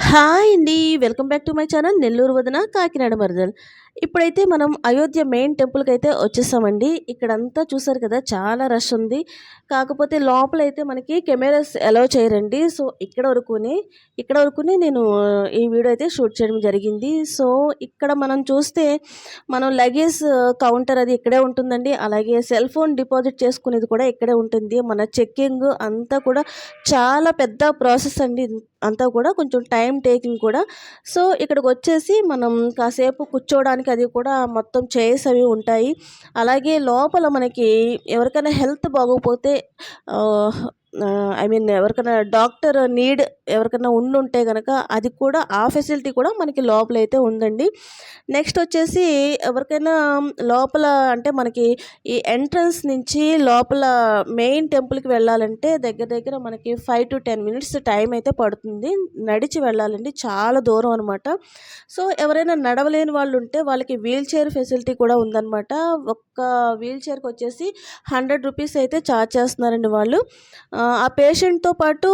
Hi అండి. Welcome back to my channel Nellore వదన కాకినాడ మరదల్. ఇప్పుడైతే మనం అయోధ్య మెయిన్ టెంపుల్కి అయితే వచ్చేసామండి. ఇక్కడంతా చూసారు కదా చాలా రష్ ఉంది. కాకపోతే లోపల అయితే మనకి కెమెరాస్ అలౌ చేయరండి. సో ఇక్కడ వరకునే ఇక్కడ వరకునే నేను ఈ వీడియో అయితే షూట్ చేయడం జరిగింది. సో ఇక్కడ మనం చూస్తే మనం లగేజ్ కౌంటర్ uh, అది ఇక్కడే ఉంటుందండి. అలాగే సెల్ ఫోన్ డిపాజిట్ చేసుకునేది కూడా ఇక్కడే ఉంటుంది. మన చెక్కింగ్ అంతా కూడా చాలా పెద్ద ప్రాసెస్ అండి. అంతా కూడా కొంచెం టైం టేకింగ్ కూడా. సో ఇక్కడికి వచ్చేసి మనం కాసేపు చేసుకోవడానికి అది కూడా మొత్తం చైర్స్ అవి ఉంటాయి. అలాగే లోపల మనకి ఎవరికైనా హెల్త్ బాగోకపోతే ఐ మీన్ ఎవరికైనా డాక్టర్ నీడ్ ఎవరికైనా ఉండుంటే కనుక అది కూడా ఆ ఫెసిలిటీ కూడా మనకి లోపల అయితే ఉందండి. నెక్స్ట్ వచ్చేసి ఎవరికైనా లోపల అంటే మనకి ఈ ఎంట్రన్స్ నుంచి లోపల మెయిన్ టెంపుల్కి వెళ్ళాలంటే దగ్గర దగ్గర మనకి five to ten minutes time అయితే పడుతుంది. నడిచి వెళ్ళాలండి. చాలా దూరం అనమాట సో ఎవరైనా నడవలేని వాళ్ళు ఉంటే వాళ్ళకి వీల్ చైర్ ఫెసిలిటీ కూడా ఉందన్నమాట. ఒక్క వీల్ చైర్కి వచ్చేసి హండ్రెడ్ రూపీస్ అయితే ఛార్జ్ చేస్తున్నారండి వాళ్ళు. ఆ పేషెంట్తో పాటు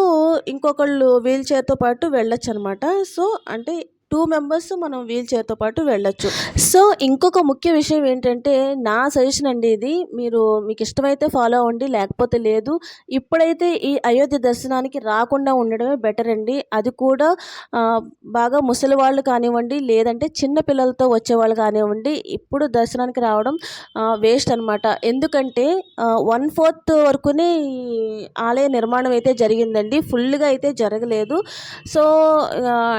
ఇంకొకళ్ళు వీల్ చైర్తో పాటు వెళ్ళొచ్చు అనమాట సో అంటే టూ మెంబర్స్ మనం వీల్ చైర్తో పాటు వెళ్ళొచ్చు. సో ఇంకొక ముఖ్య విషయం ఏంటంటే నా సజెషన్ అండి ఇది. మీరు మీకు ఇష్టమైతే ఫాలో అవ్వండి లేకపోతే లేదు. ఇప్పుడైతే ఈ అయోధ్య దర్శనానికి రాకుండా ఉండడమే బెటర్ అండి. అది కూడా బాగా ముసలి వాళ్ళు కానివ్వండి లేదంటే చిన్న పిల్లలతో వచ్చేవాళ్ళు కానివ్వండి ఇప్పుడు దర్శనానికి రావడం వేస్ట్ అనమాట ఎందుకంటే వన్ ఫోర్త్ వరకునే ఆలయ నిర్మాణం అయితే జరిగిందండి. ఫుల్గా అయితే జరగలేదు. సో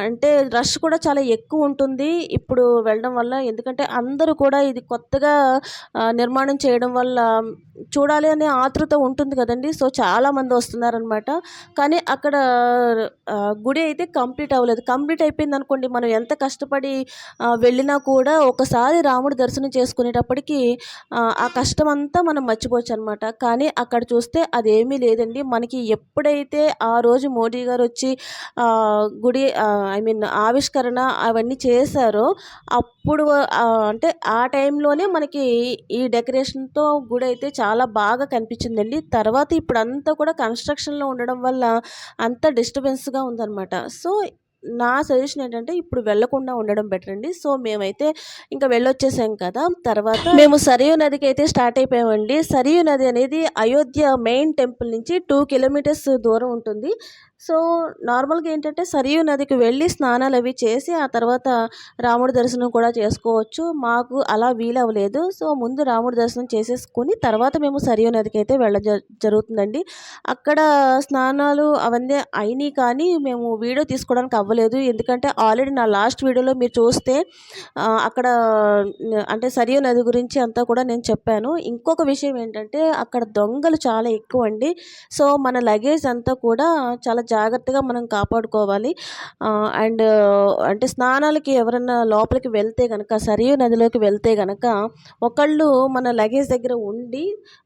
అంటే రష్ కూడా చాలా ఎక్కువ ఉంటుంది. ఇప్పుడు వెళ్ళడం వల్ల ఎందుకంటే అందరూ కూడా ఇది కొత్తగా నిర్మాణం చేయడం వల్ల చూడాలి అనే ఆతృత ఉంటుంది కదండి. సో చాలామంది వస్తున్నారనమాట. కానీ అక్కడ గుడి అయితే కంప్లీట్ అవ్వలేదు. కంప్లీట్ అయిపోయింది అనుకోండి మనం ఎంత కష్టపడి వెళ్ళినా కూడా ఒకసారి రాముడు దర్శనం చేసుకునేటప్పటికి ఆ కష్టం అంతా మనం మర్చిపోవచ్చు అనమాట కానీ అక్కడ చూస్తే అదేమీ లేదండి. మనకి ఎప్పుడైతే ఆ రోజు మోడీ గారు వచ్చి గుడి ఐ మీన్ ఆవిష్కరణ అవన్నీ చేశారో అప్పుడు అంటే ఆ టైంలోనే మనకి ఈ డెకరేషన్తో గుడి అయితే చాలా బాగా కనిపించిందండి. తర్వాత ఇప్పుడు అంతా కూడా కన్స్ట్రక్షన్లో ఉండడం వల్ల అంత డిస్టర్బెన్స్గా ఉందన్నమాట. సో నా సజెషన్ ఏంటంటే ఇప్పుడు వెళ్ళకుండా ఉండడం బెటర్ అండి. సో మేమైతే ఇంకా వెళ్ళొచ్చేసాం కదా! తర్వాత మేము సరియు నదికి అయితే స్టార్ట్ అయిపోయామండి. సరియు నది అనేది అయోధ్య మెయిన్ టెంపుల్ నుంచి టూ కిలోమీటర్స్ దూరం ఉంటుంది. సో నార్మల్గా ఏంటంటే సరియు నదికి వెళ్ళి స్నానాలు అవి చేసి ఆ తర్వాత రాముడి దర్శనం కూడా చేసుకోవచ్చు. మాకు అలా వీలవ్వలేదు. సో ముందు రాముడి దర్శనం చేసేసుకుని తర్వాత మేము సరియు నదికి అయితే వెళ్ళ జరుగుతుందండి. అక్కడ స్నానాలు అవన్నీ అయినాయి కానీ మేము వీడియో తీసుకోవడానికి అవ్వలేదు. ఎందుకంటే ఆల్రెడీ నా లాస్ట్ వీడియోలో మీరు చూస్తే అక్కడ అంటే సరియు నది గురించి అంతా కూడా నేను చెప్పాను. ఇంకొక విషయం ఏంటంటే అక్కడ దొంగలు చాలా ఎక్కువ అండి సో మన లగేజ్ అంతా కూడా చాలా జాగ్రత్తగా మనం కాపాడుకోవాలి. అండ్ అంటే స్నానాలకి ఎవరైనా లోపలికి వెళ్తే కనుక సరియు నదిలోకి వెళ్తే కనుక ఒకళ్ళు మన లగేజ్ దగ్గర ఉండి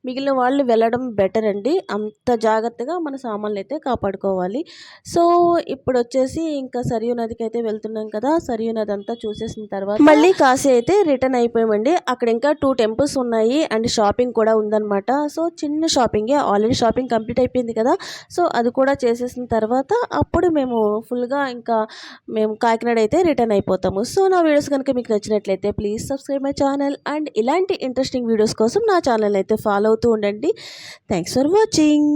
మిగిలిన వాళ్ళు వెళ్ళడం బెటర్ అండి. అంత జాగ్రత్తగా మన సామాన్లు అయితే కాపాడుకోవాలి. సో ఇప్పుడు వచ్చేసి ఇంకా సరియు నదికి అయితే వెళ్తున్నాం కదా సరియు నది అంతా చూసేసిన తర్వాత మళ్ళీ కాశీ అయితే రిటర్న్ అయిపోయామండి. అక్కడ ఇంకా టూ టెంపుల్స్ ఉన్నాయి అండ్ షాపింగ్ కూడా ఉందన్నమాట. సో చిన్న షాపింగే ఆల్రెడీ షాపింగ్ కంప్లీట్ అయిపోయింది కదా. సో అది కూడా చేసేసిన తర్వాత అప్పుడు మేము ఫుల్గా ఇంకా మేము కాకినాడ అయితే రిటర్న్ అయిపోతాము. సో నా వీడియోస్ కనుక మీకు నచ్చినట్లయితే please subscribe my channel and ఇలాంటి ఇంట్రెస్టింగ్ వీడియోస్ కోసం నా ఛానల్ అయితే ఫాలో అవుతూ ఉండండి. Thanks for watching.